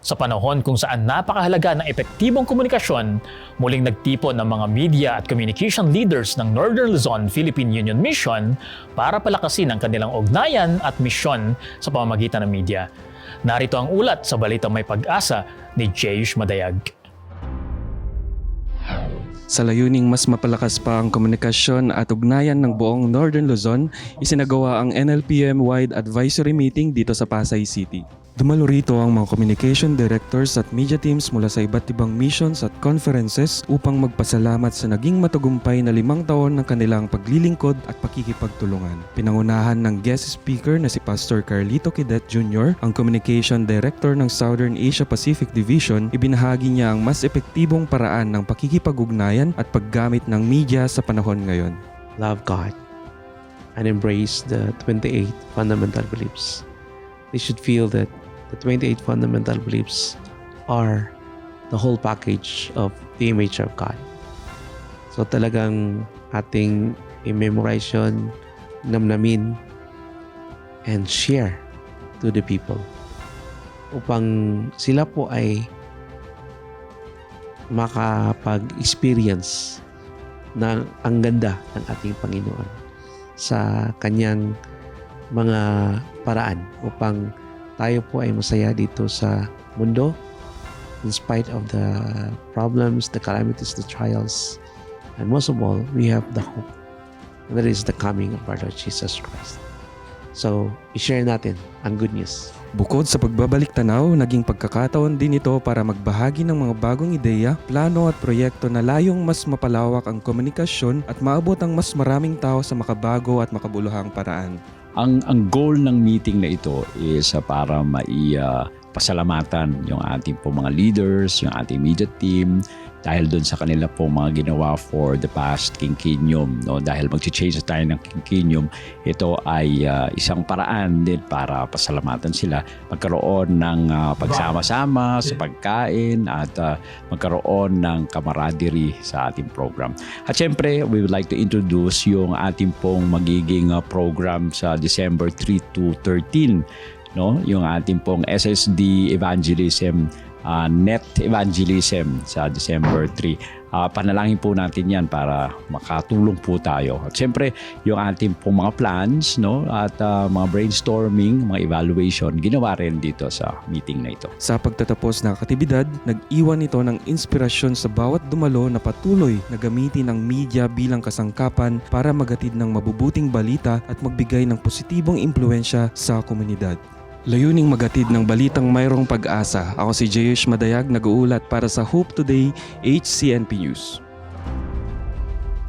Sa panahon kung saan napakahalaga ng epektibong komunikasyon, muling nagtipon ng mga media at communication leaders ng Northern Luzon Philippine Union Mission para palakasin ang kanilang ugnayan at misyon sa pamamagitan ng media. Narito ang ulat sa Balita May Pag-asa ni Jayush Madayag. Sa layuning mas mapalakas pa ang komunikasyon at ugnayan ng buong Northern Luzon, isinagawa ang NLPM-wide advisory meeting dito sa Pasay City. Dumalo rito ang mga communication directors at media teams mula sa iba't ibang missions at conferences upang magpasalamat sa naging matagumpay na limang taon ng kanilang paglilingkod at pakikipagtulungan. Pinangunahan ng guest speaker na si Pastor Carlito Quidet Jr., ang communication director ng Southern Asia Pacific Division, ibinahagi niya ang mas epektibong paraan ng pakikipag-ugnayan at paggamit ng media sa panahon ngayon. love God, and embrace the 28 fundamental beliefs. They should feel that the 28 fundamental beliefs are the whole package of the image of God. So talagang ating i-memorize yun, namnamin, and share to the people upang sila po ay makapag-experience ng ang ganda ng ating Panginoon sa kanyang mga paraan upang tayo po ay masaya dito sa mundo in spite of the problems, the calamities, the trials, and most of all, we have the hope. And that is the coming of our Lord Jesus Christ. So, i-share natin ang good news. Bukod sa pagbabalik tanaw, naging pagkakataon din ito para magbahagi ng mga bagong ideya, plano at proyekto na layong mas mapalawak ang komunikasyon at maabot ang mas maraming tao sa makabago at makabuluhang paraan. Ang ang goal ng meeting na ito is uh, para mai uh, pasalamatan yung ating po mga leaders, yung ating media team dahil doon sa kanila po mga ginawa for the past quinquennium no? Dahil magche-change na tayo ng quinquennium ito ay uh, isang paraan din para pasalamatan sila. Magkaroon ng uh, pagsama-sama sa pagkain at uh, magkaroon ng camaraderie sa ating program. At syempre we would like to introduce yung ating pong magiging uh, program sa December 3 to 13 no? Yung ating pong SSD evangelism uh, net evangelism sa December 3 Ah, panalangin po natin yan para makatulong po tayo. At syempre yung ating pong mga plans no? At ah, mga brainstorming mga evaluation ginawa rin dito sa meeting na ito. Sa pagtatapos ng aktibidad, nag-iwan ito ng inspirasyon sa bawat dumalo na patuloy na gamitin ang media bilang kasangkapan para magatid ng mabubuting balita at magbigay ng positibong impluensya sa komunidad. Layuning magatid ng balitang mayroong pag-asa. Ako si Jayesh Madayag, nag-uulat para sa Hope Today, HCNP News.